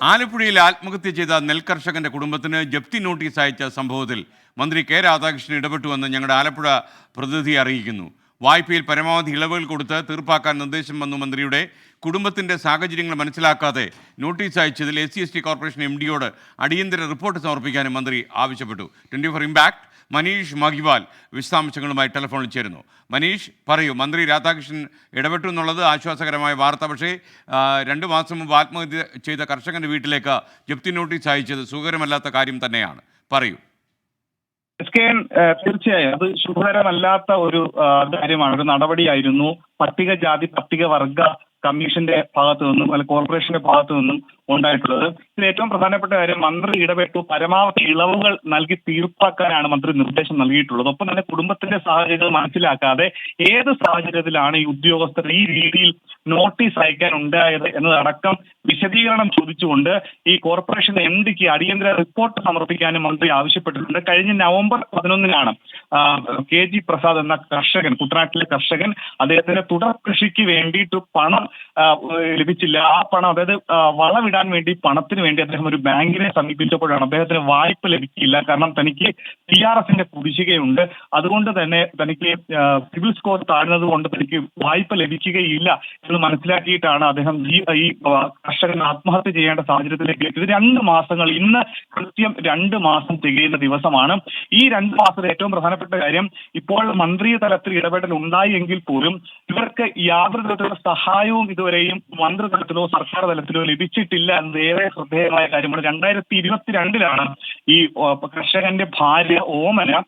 ആലപ്പുഴയിൽ ആത്മഹത്യ ചെയ്ത നെൽകർഷകന്റെ കുടുംബത്തിന് ജപ്തി നോട്ടീസ് അയച്ച സംഭവത്തിൽ മന്ത്രി കെ രാധാകൃഷ്ണൻ ഇടപെട്ടുവെന്ന് ഞങ്ങളുടെ ആലപ്പുഴ പ്രതിനിധി അറിയിക്കുന്നു. വായ്പയിൽ പരമാവധി ഇളവുകൾ കൊടുത്ത് തീർപ്പാക്കാൻ നിർദ്ദേശം വന്നു മന്ത്രിയുടെ. കുടുംബത്തിന്റെ സാഹചര്യങ്ങൾ മനസ്സിലാക്കാതെ notice അയച്ചതിൽ S C S T corporation M ഡിയോട് അടിയന്തര റിപ്പോർട്ട് സമർപ്പിക്കാനും മന്ത്രി ആവശ്യപ്പെട്ടു. Twenty four impact Manish Mahiwal വിശദാംശങ്ങളുമായി ടെലിഫോണിൽ ചേരുന്നു. മനീഷ് പറയൂ മന്ത്രി രാധാകൃഷ്ണൻ ഇടപെട്ടു എന്നുള്ളത് ആശ്വാസകരമായ വാർത്ത. പക്ഷേ രണ്ട് മാസം മുമ്പ് ആത്മഹത്യ ചെയ്ത കർഷകന്റെ വീട്ടിലേക്ക് ജപ്തി നോട്ടീസ് അയച്ചത് സുഖകരമല്ലാത്ത കാര്യം തന്നെയാണ്. പറയൂ. എസ് തീർച്ചയായും അത് ശുഭകരമല്ലാത്ത ഒരു കാര്യമാണ്. ഒരു നടപടിയായിരുന്നു. പട്ടികജാതി പട്ടികവർഗ കമ്മീഷന്റെ ഭാഗത്തു നിന്നും അല്ലെങ്കിൽ കോർപ്പറേഷന്റെ ഭാഗത്തു നിന്നും ഉണ്ടായിട്ടുള്ളത്. ഇതിൽ ഏറ്റവും പ്രധാനപ്പെട്ട കാര്യം മന്ത്രി ഇടപെട്ടു. പരമാവധി ഇളവുകൾ നൽകി തീർപ്പാക്കാനാണ് മന്ത്രി നിർദ്ദേശം നൽകിയിട്ടുള്ളത്. ഒപ്പം തന്നെ കുടുംബത്തിന്റെ സാഹചര്യങ്ങൾ മനസ്സിലാക്കാതെ ഏത് സാഹചര്യത്തിലാണ് ഈ ഉദ്യോഗസ്ഥർ ഈ രീതിയിൽ നോട്ടീസ് അയക്കാൻ ഉണ്ടായത് എന്നതടക്കം വിശദീകരണം ചോദിച്ചുകൊണ്ട് ഈ കോർപ്പറേഷൻ എം ഡിക്ക് അടിയന്തര റിപ്പോർട്ട് സമർപ്പിക്കാനും മന്ത്രി ആവശ്യപ്പെട്ടിട്ടുണ്ട്. കഴിഞ്ഞ നവംബർ പതിനൊന്നിനാണ് കെ ജി പ്രസാദ് എന്ന കർഷകൻ കുട്ടനാട്ടിലെ കർഷകൻ അദ്ദേഹത്തിന്റെ തുടർ കൃഷിക്ക് വേണ്ടിയിട്ട് പണം ലഭിച്ചില്ല. ആ പണം അതായത് ആ, വളമിടാൻ വേണ്ടി പണത്തിന് വേണ്ടി അദ്ദേഹം ഒരു ബാങ്കിനെ സമീപിച്ചപ്പോഴാണ് അദ്ദേഹത്തിന് വായ്പ ലഭിക്കില്ല കാരണം തനിക്ക് ടി ആർ എസിന്റെ കുടിശ്ശികയുണ്ട്. അതുകൊണ്ട് തന്നെ തനിക്ക് സിവിൽ സ്കോർ താഴ്ന്നത് കൊണ്ട് തനിക്ക് വായ്പ ലഭിക്കുകയില്ല എന്ന് മനസ്സിലാക്കിയിട്ടാണ് അദ്ദേഹം ഈ ഈ കർഷകൻ ആത്മഹത്യ ചെയ്യേണ്ട സാഹചര്യത്തിലേക്ക് എത്തിയത്. രണ്ട് മാസങ്ങൾ ഇന്ന് കൃത്യം രണ്ട് മാസം തികയുന്ന ദിവസമാണ്. ഈ രണ്ട് മാസത്തെ ഏറ്റവും പ്രധാനപ്പെട്ട കാര്യം ഇപ്പോൾ മന്ത്രി തലത്തിൽ ഇടപെടൽ ഉണ്ടായി എങ്കിൽ പോലും ഇവർക്ക് യാതൊരു തരത്തിലുള്ള സഹായവും ഇതുവരെയും മന്ത്രിതലത്തിലോ സർക്കാർ തലത്തിലോ ലഭിച്ചിട്ടില്ല. എന്നത് ഏറെ ശ്രദ്ധേയമായ കാര്യമാണ് രണ്ടായിരത്തി ഇരുപത്തിരണ്ടിലാണ് ഈ കർഷകന്റെ ഭാര്യ ഓമന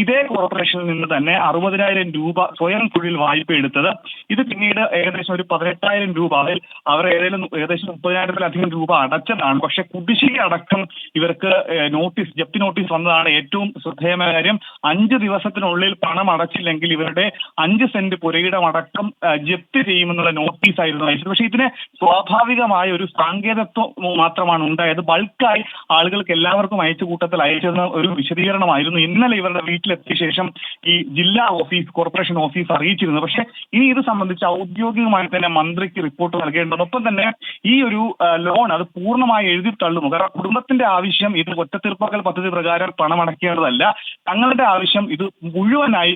ഇതേ കോർപ്പറേഷനിൽ നിന്ന് തന്നെ അറുപതിനായിരം രൂപ സ്വയം തൊഴിൽ വായ്പ എടുത്തത്. ഇത് പിന്നീട് ഏകദേശം ഒരു പതിനെട്ടായിരം രൂപ അതിൽ അവർ ഏതെങ്കിലും ഏകദേശം മുപ്പതിനായിരത്തിലധികം രൂപ അടച്ചതാണ്. പക്ഷെ കുടിശ്ശിക അടക്കം ഇവർക്ക് നോട്ടീസ് ജപ്തി നോട്ടീസ് വന്നതാണ്. ഏറ്റവും ശ്രദ്ധേയമായ കാര്യം അഞ്ച് ദിവസത്തിനുള്ളിൽ പണം അടച്ചില്ലെങ്കിൽ ഇവരുടെ അഞ്ച് സെന്റ് പുരയിടം അടക്കം ജപ്തി ചെയ്യുമെന്നുള്ള നോട്ടീസ് ആയിരുന്നു അയച്ചത്. പക്ഷേ ഇതിന് സ്വാഭാവികമായ ഒരു സാങ്കേതികത്വം മാത്രമാണ് ഉണ്ടായത്. ബൾക്കായി ആളുകൾക്ക് എല്ലാവർക്കും അയച്ച കൂട്ടത്തിൽ അയച്ചെന്ന ഒരു വിശദീകരണമായിരുന്നു ഇന്നലെ ഇവരുടെ വീട്ടിലെത്തിയ ശേഷം ഈ ജില്ലാ ഓഫീസ് കോർപ്പറേഷൻ ഓഫീസ് അറിയിച്ചിരുന്നു പക്ഷെ ഇനി ഇത് സംബന്ധിച്ച് ഔദ്യോഗികമായി തന്നെ മന്ത്രിക്ക് റിപ്പോർട്ട് നൽകേണ്ടതൊപ്പം തന്നെ ഈ ഒരു ലോൺ അത് പൂർണമായി എഴുതി തള്ളുന്നു. കാരണം കുടുംബത്തിന്റെ ആവശ്യം ഇത് ഒറ്റത്തീർപ്പാക്കൽ പദ്ധതി പ്രകാരം പണം അടയ്ക്കേണ്ടതല്ല തങ്ങളുടെ ആവശ്യം ഇത് മുഴുവനായി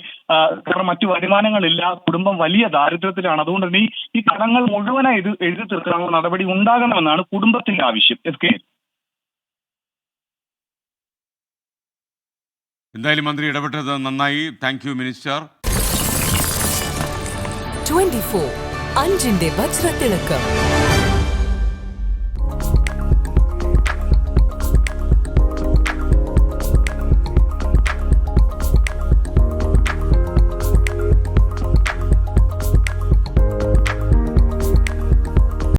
കാരണം മറ്റു വരുമാനങ്ങളില്ല കുടുംബം വലിയ ദാരിദ്ര്യത്തിലാണ്. അതുകൊണ്ട് തന്നെ ഈ കടങ്ങൾ മുഴുവനായി ഇത് എഴുതി തീർക്കാനുള്ള നടപടി ഉണ്ടാകണമെന്നാണ് കുടുംബത്തിന്റെ ആവശ്യം. S K. എന്തായാലും മന്ത്രി ഇടപെട്ടത് നന്നായി. Thank you minister twenty four അഞ്ചിന്റെ വജ്രത്തിളക്കം.